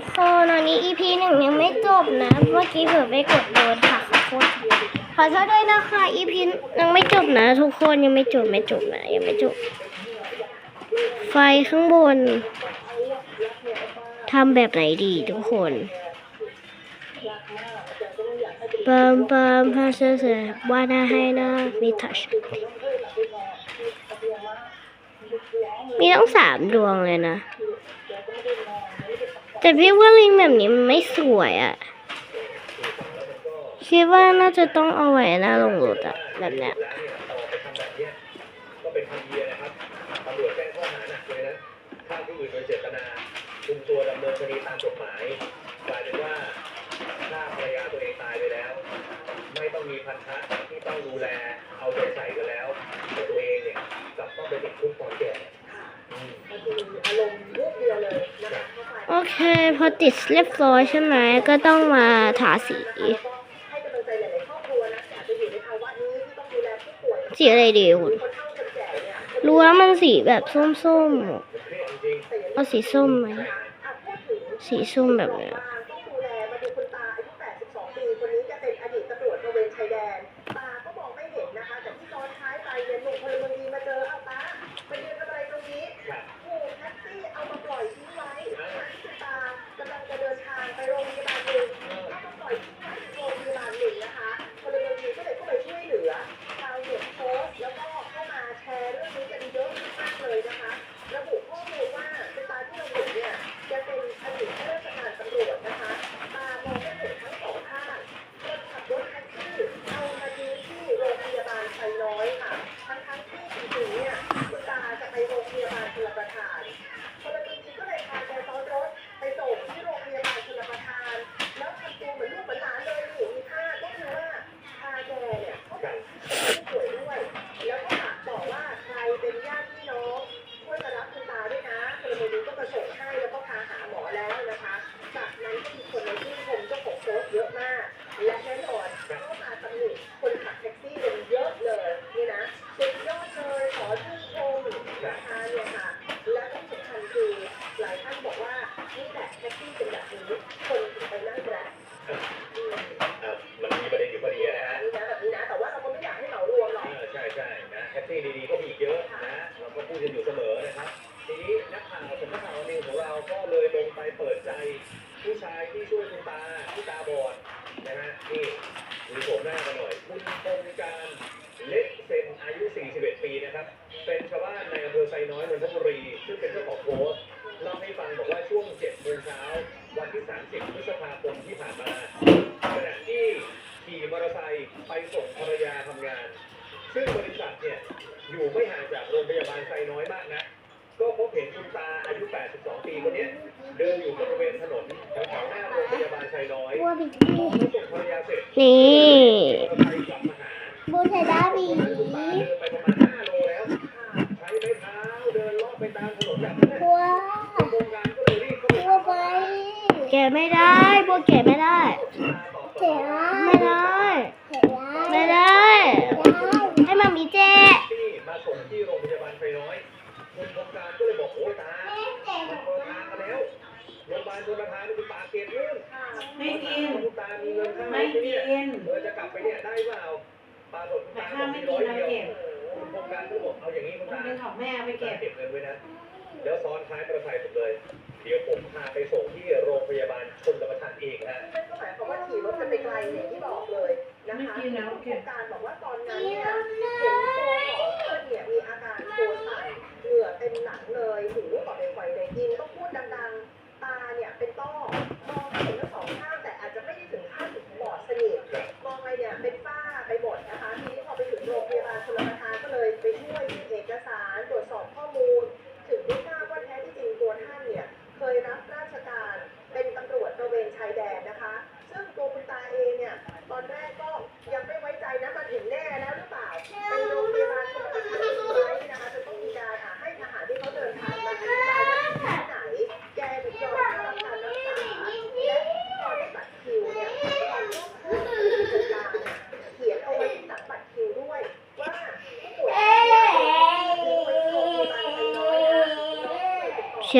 กคนวันนี้ EP หนึ่งยังไม่จบนะ เมื่อกี้เผื่อไปกดโดนค่ะขอโทษขอโทษด้วยนะคะ EP ยังไม่จบนะ ทุกคนยังไม่จบไม่จบนะยังไม่จบ ไฟข้างบนทำแบบไหนดีทุกคนปามปามพาเสือว่าน้าให้นะมีทัชมีต้องสามดวงเลยนะ แต่พี่ว่าลิงแบบนี้มันไม่สวยอะคิดว่าน่าจะต้องเอาไว้น้าลงรถอะแบบเนี้ยตัวดำเนินคดีตามกฎหมายกลายเป็นว่าถ้าภรรยาตัวเองตายไปแล้วไม่ต้องมีพันธะที่ต้องดูแลเอาใจใส่กันแล้วตัวเองเนี่ย ช่ พอติดเรียบร้อยใช่ไหม ก็ต้องมาทาสี สีอะไรดีคุณรู้แล้วมันสีแบบส้มๆเอาสีส้มไหม สีส้มแบบนี้ ไปเปิดใจผู้ชายที่ช่วยคุณตาที่ตาบอดนะฮะนี่ดูโฉมหน้ากันหน่อยคุณพงการ ไฟน้อยคนของการก็เลยบอกโอ้ตามันโกตาแล้วโรงพยาบาลโดนราคาเป็นปากเกลื่องไม่กินคุณตามีเงินค่าไม่กินเออจะกลับไปเนี่ยได้เปล่าปาหลดตาไม่กินเราเก็บคุณโครงการก็บอกเอาอย่างนี้คุณตาเป็นของแม่ไปเก็บเก็บเงินไว้นะแล้วซ้อนท้ายประไายหผมเลยเดี๋ยวผมพาไปส่งที่โรงพยาบาลชนรประทานเองฮะนั่นก็หมายความว่าขี่รถกันไปไกลอย่บอกเลยนะคะโครงการบอกว่าตอนนั้นเนี่ยเห็นตัวของเธอเนี่ยมีอาการ ตัวสั่นเหงื่อเต็มหนังเลยหูก็ไปไขว่ได้ยินต้องพูดดังๆ ตาเนี่ยเป็นต้อ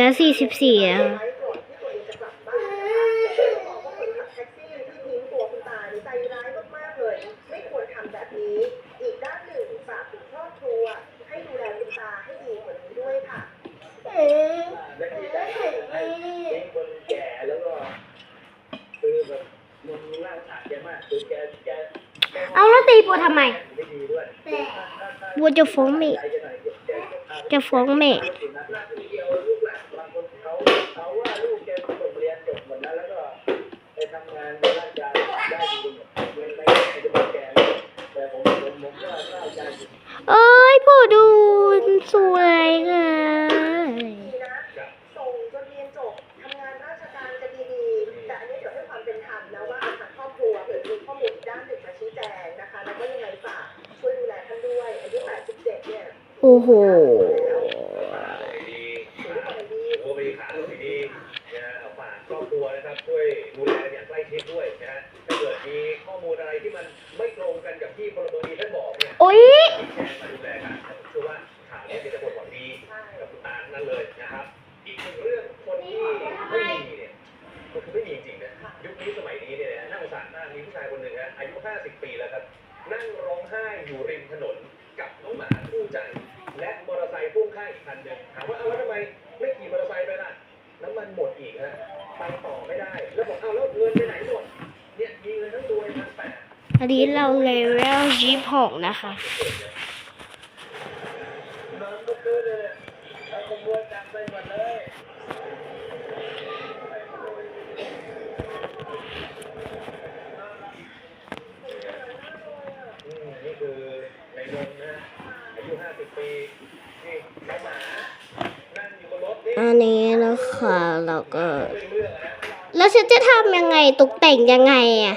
ชื้อสี่สิบสี่แล้เอาแล้วตีปูทำไมปูจะฟ้องแม่จะฟ้องแม่ อันนี้เราเลเวลยี่หกนะคะ อันนี้นะคะเราก็ แล้วฉันจะทำยังไงตกแต่งยังไงอะ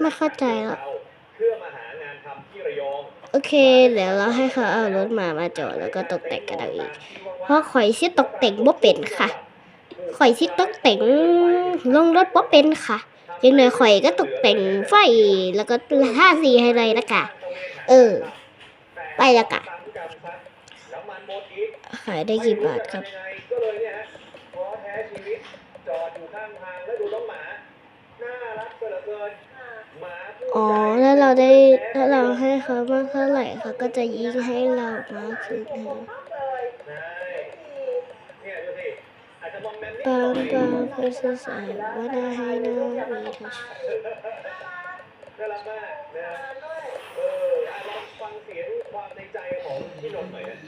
ไม่เข้าใจแล้วโอเค เดี๋ยวเราให้เขาเอารถมามาจอดแล้วก็ตกแต่งกันเอาอีก เพราะข่อยซิตกแต่งบ่เป็นค่ะข่อยซิตกแต่งลงรถบ่เป็นค่ะยังหน่อยข่อยก็ตกแต่งไฟแล้วก็ท่าสีให้เลยละกะ เออ ไปละกะ ขายได้กี่บาทครับ อ๋อถ้าเราได้ถ้าเราให้เขามากเท่าไหร่เขาก็จะยิ่งให้เรามากขึ้นค่ะปามปามเพื่อสื่อสารว่าน่าให้น่ามีทัชน์ะ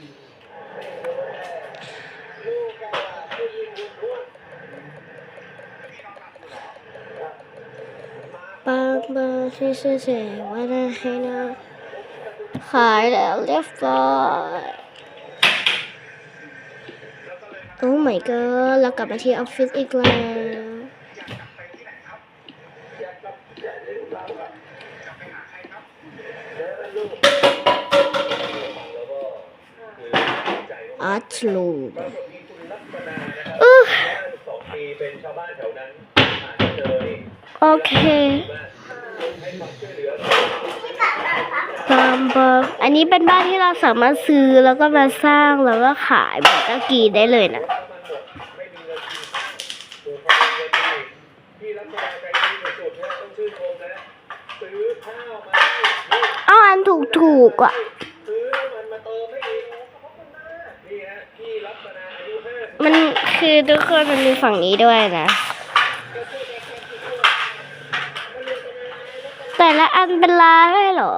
ปางบางที่เสฉยว่นได้ให้นะขายแล้วเรียบร้อยโอ้ my god เรากลับมาที่ออฟฟิศอีกแล้วอาร์ตลูมโอเค บอมบอมอันนี้เป็นบ้านที่เราสามารถซื้อแล้วก็มาสร้างแล้วก็ขายแบบตะกี้ได้เลยนะเอาอันถูกถูกอะมันคือทุกคนมันมีฝั่งนี้ด้วยนะ แต่ละอันเป็นล้านเลยเหรอ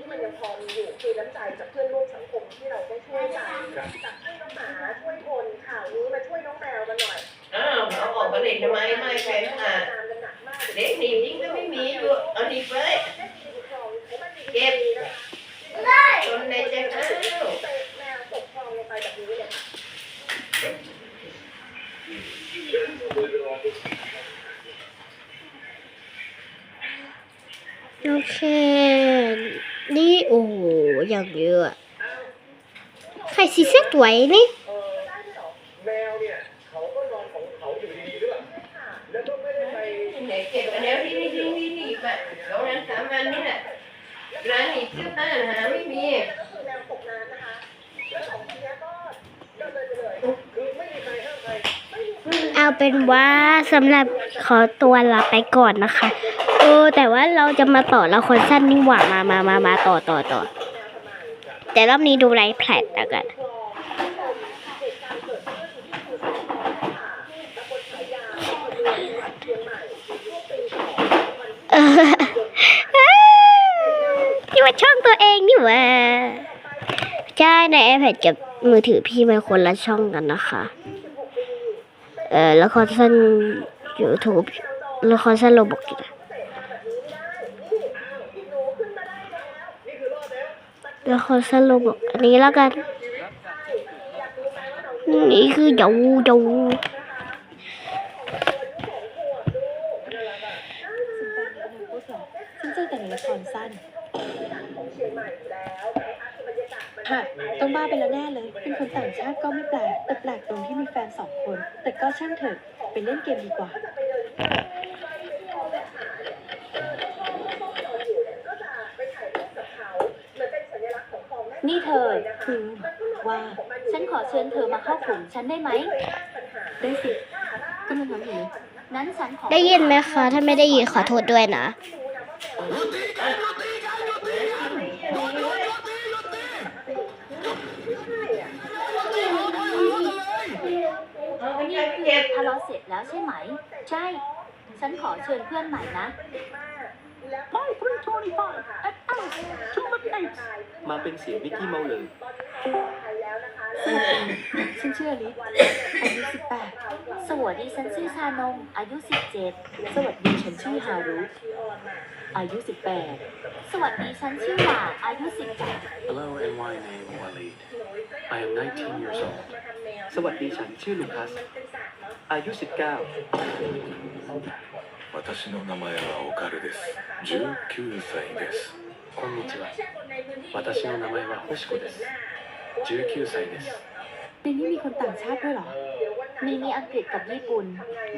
งที่มันยังพอมีอยู่คือน้ำใจจากเพื่อนร่วมสังคมที่เราต้ช่วยกันจากช่วยน้องหมาช่วยคนข่าวนี้มาช่วยน้องแมวกันหน่อยอ้าวอาออกมาเด็กทำไม เด็กหนีบยิ่งก็ไม่มีอยู่เอาหนีบไว้เก็บจนในใจอ้าวแมวตกคลอโอเค นี่โอ้โหอย่างเยอะ ใครสิเซ็ตไว้นี่ เออแมวเนี่ย เขาก็นอนของเขาอยู่ดีๆด้วยแล้วก็ไม่ได้ไป ไหนเก็บอันแล้วที่นี่ที่นี่หนีบอะตรงนั้นสามวันนี่แหละร้านหนีบเสื้อผ้าหาไม่มี ก็คือแมวตกน้ำนะคะ แล้วสองคนนี้ก็เดินเลยไปเลย คือไม่มีใครห้ามใคร เอาเป็น ว่าสำหรับขอตัวลาไปก่อนนะคะเออแต่ว่าเราจะมาต่อละครสั้นนี่หว่ามามามามาต่อต่อต่อแต่รอบนี้ดูไรแพลตแล้วกันนี่ว่าช่องตัวเองนี่หว่าใช่ใน iPad กับมือถือพี่มันคนละช่องกันนะคะ เออละครสั้น YouTube ละครสั้นโรบอกนะละครสั้นโรบอกอันนี้แล้วกัน นี่คือเยาเยาฉันเจอแต่ละครสั้นของเชียงใหม่แล้ว ค่ะ ต้องบ้าไปแล้วแน่เลย เป็นคนต่างชาติก็ไม่แปลก แต่แปลกตรงที่มีแฟนสองคน แต่ก็ช่างเถอะ ไปเล่นเกมดีกว่า นี่เนี่เธอ คือว่า ฉันขอเชิญเธอมาเข้ากลุ่มฉันได้ไหม ได้สิก็มันนั้นอยู่นั้นฉันขอ ได้ยินไหมคะ ถ้าไม่ได้ยินขอโทษด้วยนะ เอาไปเก็บเก็บ ทะเลาะเสร็จแล้วใช่ไหม ใช่ ฉันขอเชิญเพื่อนใหม่นะ My 325 at Alice to the Apes มาเป็นเสียงมิกกี้เมาส์เลยฉันชื่ออลิสอายุ 18 สวัสดีฉันชื่อชานม อายุ 17 สวัสดีฉันชื่อฮารุ อายุ 18 สวัสดีฉันชื่อหลาอายุ 18 Hello and my name Waleed I am 19 years old สวัสดีฉันชื่อลูคัส อายุ 19私の名前はオカルです19歳ですこんにちは私の名前は星子です19歳です ในนี้มีคนต่างชาติด้วยเหรอ มีมีอังกฤษกับญี่ปุ่น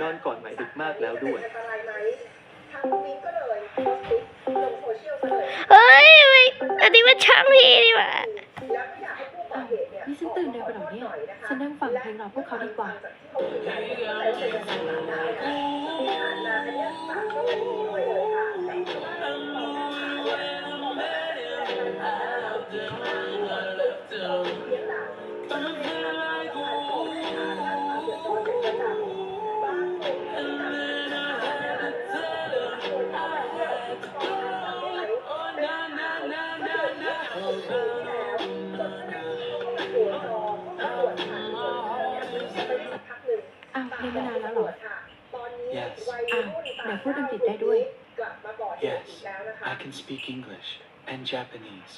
นอนก่อนไหมดึกมากแล้วด้วย ทางมิ้นก็เลยโพสต์คลิปลงโซเชียลซะเลย เฮ้ยเฮ้ยอันนี้มันช่างพี่นี่หว่า แล้วก็อยากให้ผู้ก่อเหตุเนี่ยนี่ฉันตื่นเร็วไปหน่อยเนี่ย ฉันนั่งฟังเพลงรอพวกเขาดีกว่าอ้ แล้วเหรอ Yes อ้าวไหนพูดอังกฤษได้ด้วย Yes I can speak English and Japanese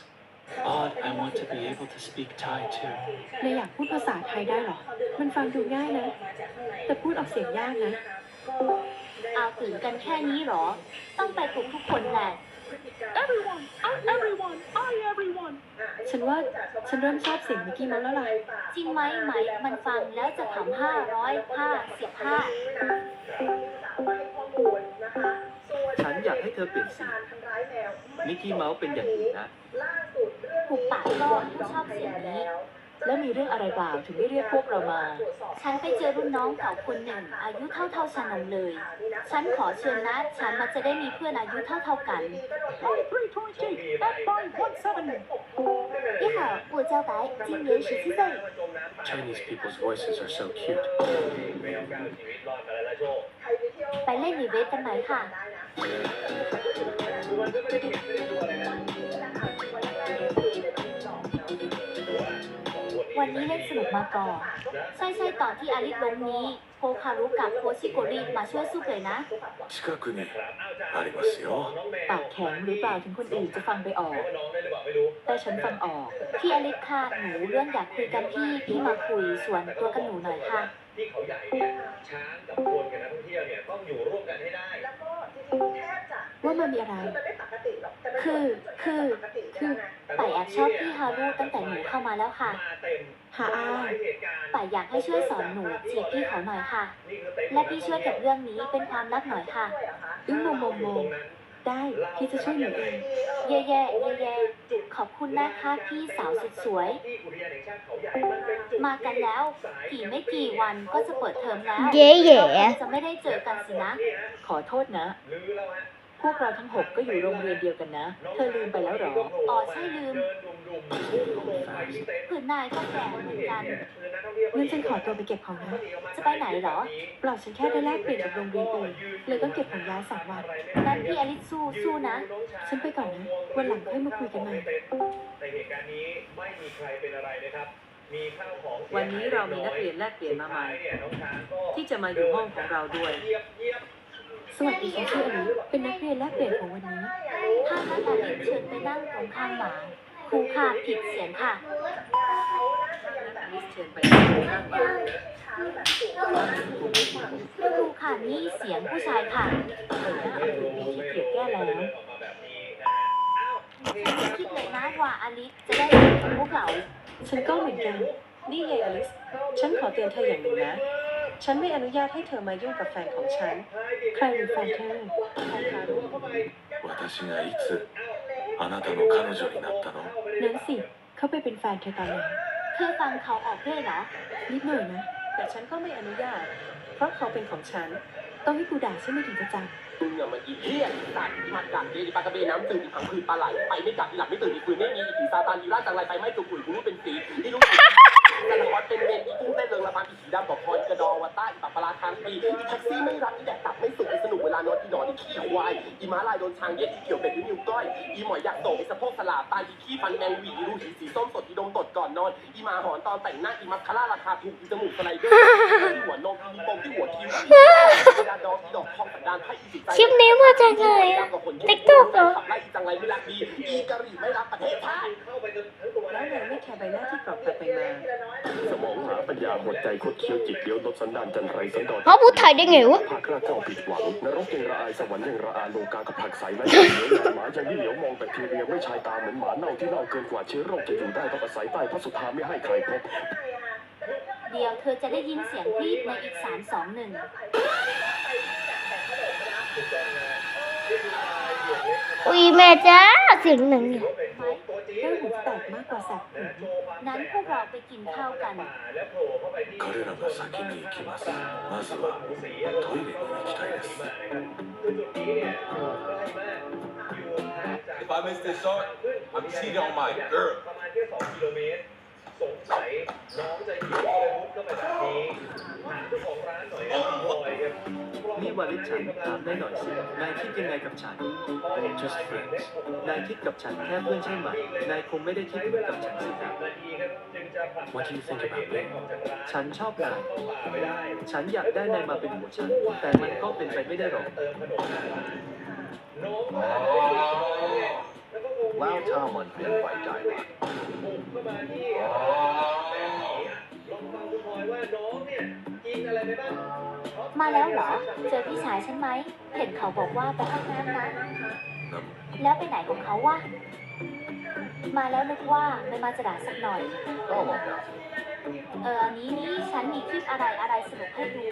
Odd I want to be able to speak Thai too เลยอยากพูดภาษาไทยได้เหรอ มันฟังดูง่ายนะ แต่พูดออกเสียงยากนะ เอาถึงกันแค่นี้เหรอ ต้องไปปลุกทุกคนแหละ everyone I everyone I everyone ฉันว่าฉันเริ่มชอบเสียงมิกกี้เมาส์แล้วล่ะจริงไหมไหมมันฟังแล้วจะขำห้าร้อยห้าสิบห้าฉันอยากให้เธอเปลี่ยนสีมิกกี้เมาส์เป็นอย่างอื่นนะผูกปากก็ไม่ชอบเสียงนี้ แล้วมีเรื่องอะไรบ้างถึงได้เรียกพวกเรามา ฉันไปเจอรุ่นน้องเก่าคนหนึ่ง อายุเท่าเท่าๆฉันนงเลย ฉันขอเชิญนะ ฉันมันจะได้มีเพื่อนอายุเท่าเท่าๆกัน 你好，我叫白，今年十七岁。 Chinese people's voices are so cute. ไม่เอาก้าวชีวิตรอดมาแล้วนะโชค ไปเล่นในเวทกันไหมค่ะ วันนี้เล่นสนุกมาก่อน ใช่ใช่ๆตอนที่อาริสล้มนี้ โพคารุกับโพชิโกริมาช่วยสู้เลยนะ 近くに ครับอ้าวจ้า ありますよ น้องแมว ปากแข็งหรือเปล่าถึงคนอื่นจะฟังไปออก ว่าน้องได้หรือเปล่าไม่รู้ แต่ฉันฟังออก พี่อลิสค่ะ หนูเรื่องอยากคุยกันพี่พี่มาคุยส่วนตัวกับหนูหน่อยค่ะ ที่เขาใหญ่เนี่ยช้างกับคนกับนักท่องเที่ยวเนี่ยต้องอยู่ร่วมกันให้ได้ แล้วก็จริงๆแทบจะ ว่ามันมีอะไร คือมันไม่ปกติหรอกแต่มันคือคือปกติคือป่าแอบชอบพี่ฮารุตั้งแต่หนูเข้ามาแล้วค่ะมาเต็มหาอาหลายเหตุการณ์ป่าอยากให้ช่วยสอนหนูจีบพี่เขาหน่อยค่ะนี่คือเต็มและพี่ช่วยกับเรื่องนี้เป็นความลับหน่อยค่ะด้วยเหรอคะอึ้งงงงงได้พี่จะช่วยหนูเองเย่เย่เย่เย่ขอบคุณนะคะพี่สาวสุดสวยที่อุทยานแห่งชาติเขาใหญ่มันเป็นจุดมากันแล้วกี่ไม่กี่วันก็จะเปิดเทอมแล้ว เย่เย่เราคงจะไม่ได้เจอกันสินะนี่ฮะขอโทษนะลือแล้วฮะ พวกเราทั้งหกก็อยู่โรงเรียนเดียวกันนะ เธอลืมไปแล้วเหรอ อ๋อใช่ลืมเดินดุ่มๆพุ่งตรงไปที่เต็นท์คืนายก็แก่เหมือนกันงั้นฉันขอตัวไปเก็บของนะ จะไปไหนเหรอเปล่าฉันแค่ได้แลกเปลี่ยนกับโรงเรียนอื่นเลยต้องเก็บของย้ายสองวันนั้นพี่อลิสสู้สู้นะ ฉันไปก่อนนะ วันหลังค่อยมาคุยกันใหม่แต่เหตุการณ์นี้ไม่มีใครเป็นอะไรนะครับมีข้าวของสียหยวันนี้เรามีนักเรียนแลกเปลี่ยนมาใหม่สุดท้เนี่ยน้องช้างก็ที่จะมาอยู่ห้องของเราด้วย สวัสดีค่ะชื่ออลิเป็นนักเรียนแลกเปลี่ยนของวันนี้ ถ้านักอลิสเชิญไปนั่งตรงข้างหมาครูค่ะผิดเสียงค่ะเชิญไปนั่งข้างบ้าครูค่ะนี่เสียงผู้ชายค่ะเออน่าเอาถูกมีขี้เกียจแก้แล้วคิดเลยนะว่าอลิสจะได้เป็นพวกเรา ฉันก็เหมือนกัน นี่ยายอลิส ฉันขอเตือนเธออย่างหนึ่งนะ ฉันไม่อนุญาตให้เธอมายุ่งกับแฟนของฉัน ใครเป็นแฟนเธอใครคะ 私がいつあなたの彼女になったの นั้นสิ เขาไปเป็นแฟนเธอตอนไหน เธอฟังเขาออกด้วยเหรอ นิดหน่อยนะ แต่ฉันก็ไม่อนุญาต เพราะเขาเป็นของฉัน ต้องให้กูด่าใช่ไหมถึงจะจำ มึงอะมันอีเหี้ยสัตว์มากัดเดอีปลากระเบนน้ำตื่นอีผังคืนปลาไหลไปไม่กลับอีหลับไม่ตื่นอีกคืนไม่มีอีผีซาตานอีร่าจังไรไปไม่จุกปุ๋ยกูรู้เป็นสีที่รู้สึกกันละครเป็นเมนอีกุ้งเต้นเริงระพันอีสีดำบอกพรกระดองวัตต้าอีปลาปลาคางปีอีแท็กซี่ไม่รักอีแดกตับ อีม้าลายโดนช้างเย็ดอีเกี่ยวเป็ดด้วยนิ้วก้อย อีหมอยอยากโตอีสะโพกสลาตายอีขี้ฟันแมงหวีอีรูหีสีส้มสดอีดมตดก่อนนอน อีหมาหอนตอนแต่งหน้าอีมัสคาร่าราคาถูกอีจมูกสไลเดอร์อีหัวนมอีปมที่หัวคิ้วอีดาดองอีดอกทองสันดานไพ่อีจิตใจคลิปนี้มาจากไหนอะติ๊กต็อกเหรอขับไล่อีจังไรไม่รักดีอีกะหรี่ไม่รักประเทศชาติเข้าไปจนทั้งตัวแล้วนายไม่แคร์ใบหน้าที่กรอบไปไปมาสมองหา ปัญญาหัวใจคดเคี้ยวจิตเดียวลดสันดานจันไรสันดอนเขาพูดไทยได้ไงวะภาคราเก้าผิดหวังนรกยังระอายสวรรค์ยังระอาโลกากับผักใสและเหนียวงานหมายังที่เหลียวมองแต่ทีเรียไม่ชายตาเหมือนหมาเน่าที่เน่าเกินกว่าเชื้อโรคจะอยู่ได้ต้องอาศัยใต้พระสุธาไม่ให้ใครพบเดี๋ยวเธอจะได้ยินเสียงรีบในอีกสามสองหนึ่ง อุ้ยแม่จ้าเสียงหนึ่งเนี่ย ไหม แก้วหูแตกมากกว่าแสบหู นั้นพวกเราไปกินข้าวกัน 彼らが先に行きますまずはトイレに行きたいです If I miss this shot I'm cheating on my girl ประมาณแค่ สองกิโลเมตรสงสัยน้องจะหิวก็เลยมุดเข้าไปแบบนี้ถามเจ้าของร้านหน่อยนะพี่บอยครับนี่วาลิฉันถามได้หน่อยสินายคิดยังไงกับฉัน just friends นายคิดกับฉันแค่เพื่อนใช่ไหม นายคงไม่ได้คิดเหมือนกับฉันสินะ What do you think about me ฉันชอบนาย ฉันอยากได้นายมาเป็นหัวฉัน แต่มันก็เป็นไปไม่ได้หรอกเติมขนมน้องมาแล้ วถ้ามันเป็นไปได้ล่ะบุกเข้ามาที่แบบนี้ลองฟังคุณพลอยว่าน้องเนี่ยกินอะไรไปบ้างมาแล้วเหรอ เจอพี่ชายฉันไหม เห็นเขาบอกว่าไปเข้าห้องน้ำนะ何แล้วไปไหนของเขาวะ มาแล้วนึกว่าไม่มาจะด่าสักหน่อย ก็บอกแล้วเอออันนี้นี่ฉันมีคลิปอะไรอะไรสนุกให้ดู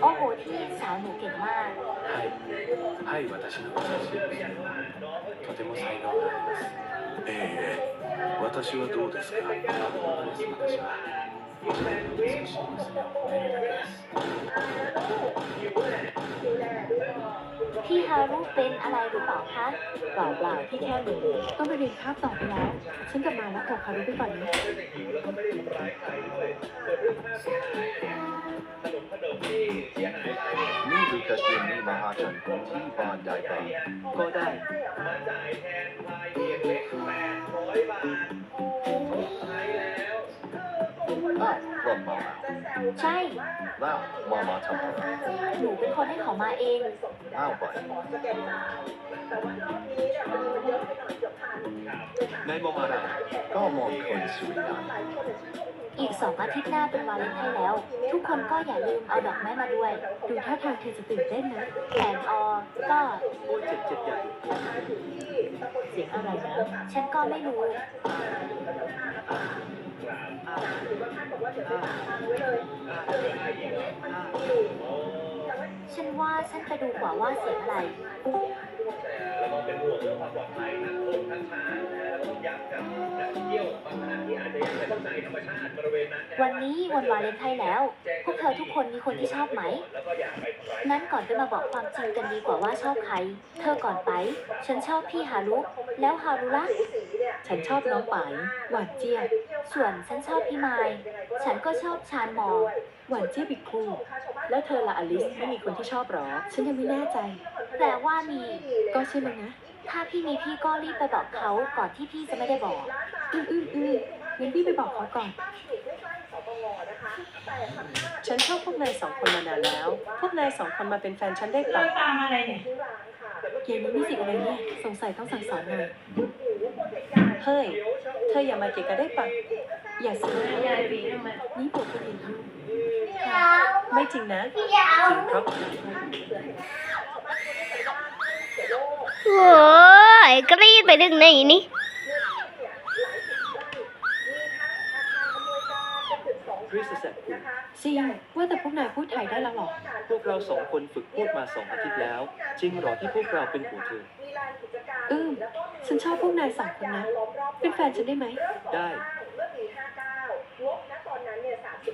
โอ้โหที่สาวหนูเก่งมาก はいはい私の私ですとても才能がありますええ私はどうですか私は美しい娘を褒めるだけです พี่ฮารุเป็นอะไรหรือเปล่าคะเปล่าเปล่าที่แค่หนูต้องไปเรียนคาบต่อไปแล้ว ฉันกลับมาแล้วขอคารุไปก่อนนะแล้วก็ไม่ได้ทำร้ายใครด้วยส่วนเรื่องค่าเสียหายขนมขนมที่เสียหายไปเนี่ยนี่คือแคชเชียร์นี่มาหาฉันที่บ้านยายปาก็ได้มาจ่ายแทนพลายเพียงเล็กแปดร้อยบาทชดใช้แล้ว อ้าวรอนมาใช่แล้วมามาทำอะไรหนูเป็นคนให้เขามาเองอ้าวไปในมองอะไรก็มองคนสวยงามอีกสองอาทิตย์หน้าเป็นวาเลนไทน์แล้ว ทุกคนก็อย่าลืมเอาดอกไม้มาด้วย ดูท่าทางเธอจะตื่นเต้นนะแอนออก็โอ้เจ็บเจ็บใหญ่เสียงอะไรนะ ฉันก็ไม่รู้ ฉันว่าฉันไปดูกว่าว่าเสียงอะไร เราต้องเป็นห่วงเรื่องความปลอดภัยนักท่องทั้งทางแล้วก็ต้องย้ำกับนัก ท่องเที่ยวบางท่านที่อาจจะยังไม่เข้าใจธรรมชาติบริเวณนั้นนะวันนี้วันวาเลนไทน์แล้ว พวกเธอทุกคนมีคนที่ชอบไหม แล้วก็อย่าไปทำร้ายนั้นก่อนจะมาบอกความจริงกันดีกว่าว่าชอบใคร เธอก่อนไป ฉันชอบพี่ฮารุ แล้วฮารุล่ะ ฉันชอบน้องป๋ายหวานเจี๊ยบส่วนฉันชอบพี่ไมล์ฉันก็ชอบชานหมอ หวานเจี๊ยบอีกคู่ แล้วเธอละอลิสไม่มีคนที่ชอบหรอ ฉันยังไม่แน่ใจแปลว่ามี ก็ใช่ไหมนะ ถ้าพี่มีพี่ก็รีบไปบอกเขาก่อนที่พี่จะไม่ได้บอก อืมอืมอืมงั้นพี่ไปบอกเขาก่อน ฉันชอบพวกนายสองคนมานานแล้ว พวกนายสองคนมาเป็นแฟนฉันได้ปะตามอะไรเนี่ย เกมนี้มีสิทธิ์อะไรเนี่ย สงสัยต้องสั่งสอนหน่อย เฮ้ย เธออย่ามาเกะกันได้ปะอย่าสินี่ปวดคนอื่นอยู่ไม่จริงนะจริงครับ โอ้ยกรีดไปดึงไหนนี่ ริสแซกคุณจริงว่าแต่พวกนายพูดไทยได้แล้วเหรอ พวกเราสองคนฝึกพูดมาสองอาทิตย์แล้ว จริงเหรอที่พวกเราเป็นหัวเธอ อืมฉันชอบพวกนายสองคนนะ เป็นแฟนฉันได้ไหม ได้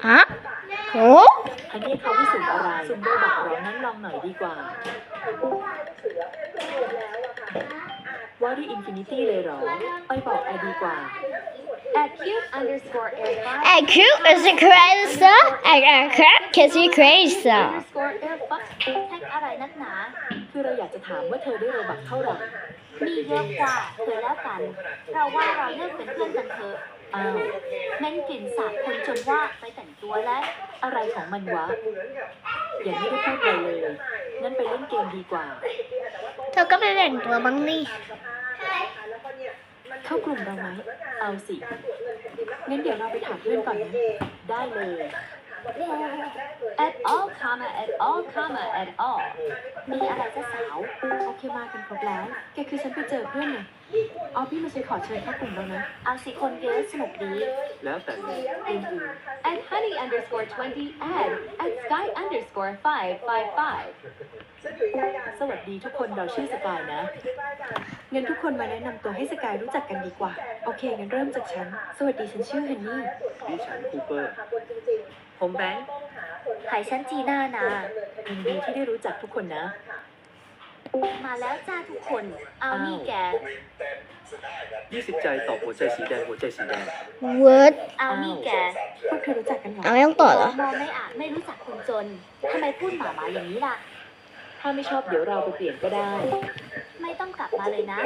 อะโอ้อันนี้เขาไม่สูงอะไรซุมโบบอกเรานั้นลองหน่อยดีกว่า ว่าด้วยอินฟินิตี้เลยเหรอ ไปบอกไอดีกว่า at cute underscore air five แอคคิว is a crazy แอคแอคแคร์ crazy crazy underscore air five แท็กอะไรนักหนาคือเราอยากจะถามว่าเธอได้โรบักเท่าไหร่มีเยอะกว่าเธอแล้วกัน เราว่าเราเลิกเป็นเพื่อนกันเถอะอ้าวแม่งกลิ่นสาบคนจนว่าไปแต่งตัวแล้ว อะไรของมันวะ อย่าไม่ได้พูดอะไรเลย งั้นไปเล่นเกมดีกว่า เธอก็ไปแต่งตัวบ้างนี่ เข้ากลุ่มเราไหม เอาสิ งั้นเดี๋ยวเราไปถามเพื่อนก่อนนะได้เลย at all comma at all comma at all มีอะไรจะสาว โอเคมากันครบแล้ว แกคือฉันไปเจอเพื่อนไงอ๋อพี่มาฉันขอเชิญเข้ากลุ่มแล้วนะ เอาสิคนเยอะสนุกดี แล้วแต่เลยอื่น at honey underscore twenty add at sky underscore five five five ๆสวัสดีทุกคนเราชื่อสกายนะ งั้นทุกคนมาแนะนำตัวให้สกายรู้จักกันดีกว่า โอเคงั้นเริ่มจากฉัน สวัสดีฉันชื่อฮันนี่ ดิฉันคูเปอร์ ผมแบงค์หายฉันจีน่านะ ยินดีที่ได้รู้จักทุกคนนะ มาแล้วจ้าทุกคน เอานี่แก20ใจตอบหัวใจสีแดงหัวใจสีแดง word เอานี่แก พวกเธอรู้จักกันเหรอ เอาไม่ต้องต่อเหรอ มองไม่อาจไม่รู้จักคนจน ทำไมพูดหมาหมาอย่างนี้ล่ะ ถ้าไม่ชอบเดี๋ยวเราไปเปลี่ยนก็ได้ ไม่ต้องกลับมาเลยนะ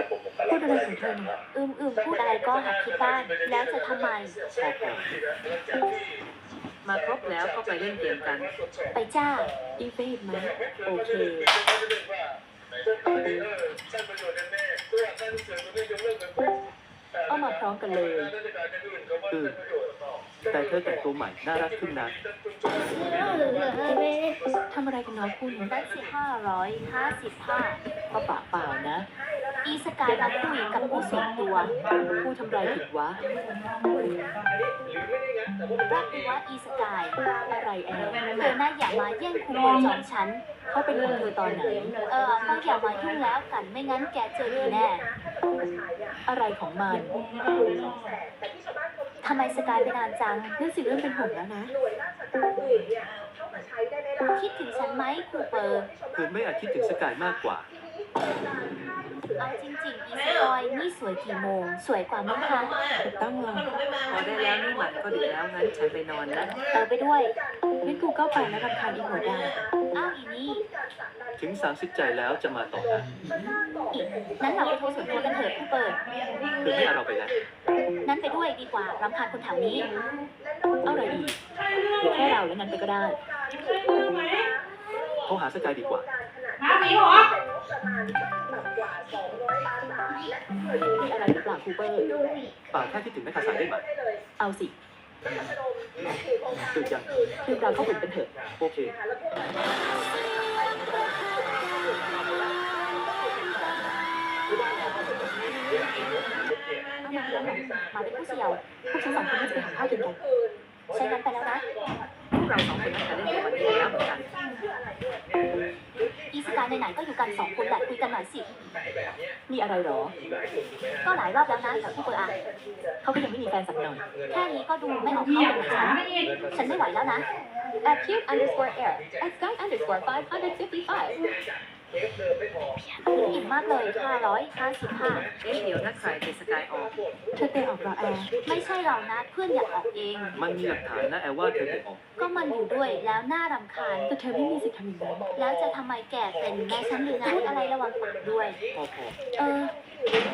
พูดอะไรของเธอเนี่ยอืมอืมพูดอะไรก็หัดคิดบ้างแล้วจะทำไมชอบค่ะมาครบแล้วก็ไปเล่นเกมกัน ไปจ้า อีเฟดไหมโอเคใช่ ประโยชน์แน่ๆตัวท่านเสือตัวนี้ยกเลิกไปปุ๊บเอามาพร้อมกันเลยอืมแต่เธอแต่งตัวใหม่น่ารักขึ้นนะทำอะไรกันน้องคุณนั่นสิห้าร้อยห้าสิบห้าก็ปากเปล่านะ อีสกายมาคุยกับผู้ส่วนตัวกูทำไรผิดวะว่าคือว่าอีสกาย อะไรแอร์เธอน่าอย่ามาแย่งคุมบนจอมฉัน เขาเป็นของเธอตอนไหน เออเขาอย่ามายุ่งแล้วกันไม่งั้นแกเจอดีแน่ อะไรของมันทำไมสกายไปนานจังนั่นสิเริ่มเป็นห่วงแล้วนะคิดถึงฉันไหมคูเปอร์เธอไม่อาจคิดถึงสกายมากกว่า เอาจริงๆอีสกอยนี่สวยกี่โมง สวยกว่ามั้งคะถูกต้องเลยพอได้แล้วนี่หมันก็ดึกแล้วงั้นฉันไปนอนแล้วเออไปด้วยงั้นกูก็ไปนะรำคาญอีหัวดอ้าวอีนี่ถึง30ใจแล้วจะมาต่อนะอีกนั้นเราไปโทรส่วนตัวกันเถอะคูเปอร์เธอไม่เอาเราไปแล้วนั้นไปด้วยดีกว่ารำคาญคนแถวนี้ำเอาอะไรอีกหรือแค่เราแล้วนั้นไปก็ได้โทรหาสกายดีกว่ามีอะไรหรือเปล่าคูเปอร์ป่าแค่คิดถึงแม่คาสายได้ไหมเอาสิตื่นยังคือเราเข้าถึงกันเถอะ โอเคเอามาแล้วมาเป็นผู้เสี่ยวพวกฉันสองคนก็จะไปหาข้าวกินกันใช้นั้นไปแล้วนะ พวกเราสองคนน่าจะเล่นกับมันดีแล้วเหมือนกันอี สกายไหนๆก็อยู่กันสองคนแหละคุยกันหน่อยสิ มีอะไรหรอ ก็หลายรอบแล้วนะแต่คูเปอร์อะเขาก็ยังไม่มีแฟนสักหน่อย แค่นี้ก็ดูไม่เอาเข้าเป็นฉันฉันไม่ไหวแล้วนะ at cute underscore air at sky underscore 555 อิ่มมากเลย555เอ๊ะเดี๋ยวถ้าใครเทสกายออก เธอเตะออกเหรอแอร์ไม่ใช่เรานะเพื่อนอยากออกเอง มันมีหลักฐานนะแอลว่าเธอเด็กออก ก็มันอยู่ด้วยแล้วน่ารำคาญ แต่เธอไม่มีสิทธิ์ทำอย่างนั้นแล้วจะทำไมแก่เป็นแม่ฉันหรือไงพูดอะไรระวังปากด้วย พอพอเออ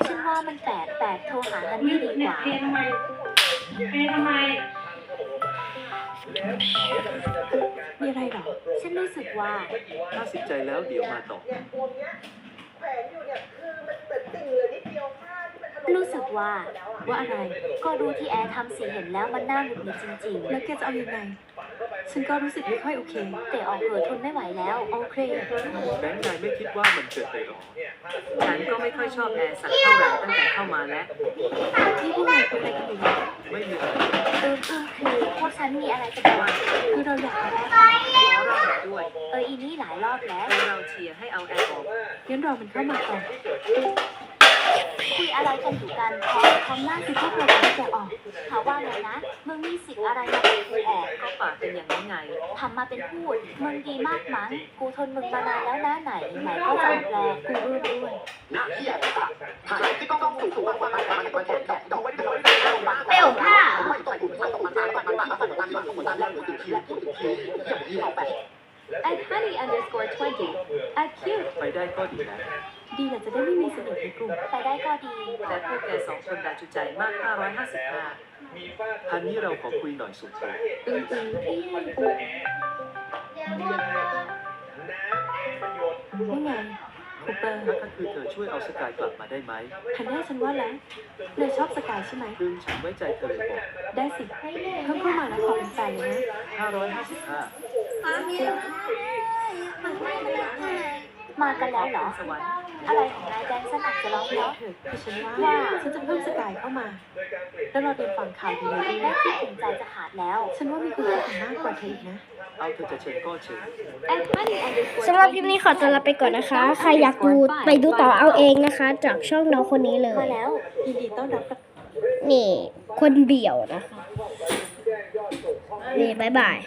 ฉันว่ามันแปลกแปลกโทรหากันไม่ดีกว่ามี มีอะไรหรอ ฉันรู้สึกว่าถ้าสิบใจแล้วเดี๋ยวมาต่อแขวนอยู่เนี่ยคือมันเหมือนติ่งเหลือนิดเดียวค่ะ รู้สึกว่า ว่าอะไร ก็ดูที่แอร์ทำสีเห็นแล้วมันน่าหงุดหงิดจริงแล้วแกจะเอายังไง ฉันก็รู้สึกไม่ค่อยโอเคๆแต่ออกเหอะทนไม่ไหวแล้ว โอเค แบงค์นายไม่คิดว่ามันเกิดไปหรอ ฉันก็ไม่ค่อยชอบแอร์สักเท่าไหร่ตั้งแต่เข้ามาแล้วนี่พวกนายคุยอะไรกันอยู่เนี่ยไม่มีอะไรอืมอืมคือพวกฉันมีอะไรจะบอกคือเราอยากขอเราหน่อยด้วยเอออีนี่หลายรอบแล้วเออเราเชียร์ให้เอาแอร์ออกงั้นรอมันเข้ามาก่อน คุยอะไรกันอยู่กันพร้อมพร้อมหน้าคืสิอพวกเราจะแกะออกหาว่าไงนะมึงมีสิทธิ์อะไรมาเป็นกูออกก็ปากเป็นอย่างนี้ไงทำมาเป็นพูดมึงดีมากมั้งกูทนมึงมานานแล้วนะไหนไหนก็จะแปลกูรู้ด้วยไปอบผ้า at honey underscore 20 at cute ไปได้ก็ดีนะ ดีแหละจะได้ไม่มีสนิทในกลุ่ม ไปได้ก็ดี แต่พวกแกสองคนดันจุใจมาก 555พันนี้เราขอคุยหน่อยสุดโต่งอืมอืมว่าไงคูเปอร์ถ้าก็คือเธอช่วยเอาสกายกลับมาได้ไหมทันแน่ฉันว่าแล้วนายชอบสกายใช่ไหมคือฉันไว้ใจเธอเลยบอกได้สิ เพิ่มเข้ามาแล้วขอเป็นใจเลยนะ555 มากันแล้วเหรอสวรรค์อะไรของนายแดงสนับจะร้องเดี๋ยเนาะวเถอะคือฉันว่าฉันจะเพิ่มสกายเข้ามา แล้วเราเตรียมฟังข่าวดีเลยด้วและยคิดถึงใจจะขาดแล้ว ฉันว่ามีคนคิดถึงมากกว่าเธออีกนะ เอาเธอจะเชิญก็เชิญ at honey underscore สำหรับคลิปนี้ขอตัวลาไปก่อนนะคะ ใครอยากดูไปดูต่อเอาเองนะคะ จากช่องน้องคนนี้เลมายแล้วยินดีต้อนรับกับนี่ คนเบี่ยวนะคะ นี่บ๊ายบาย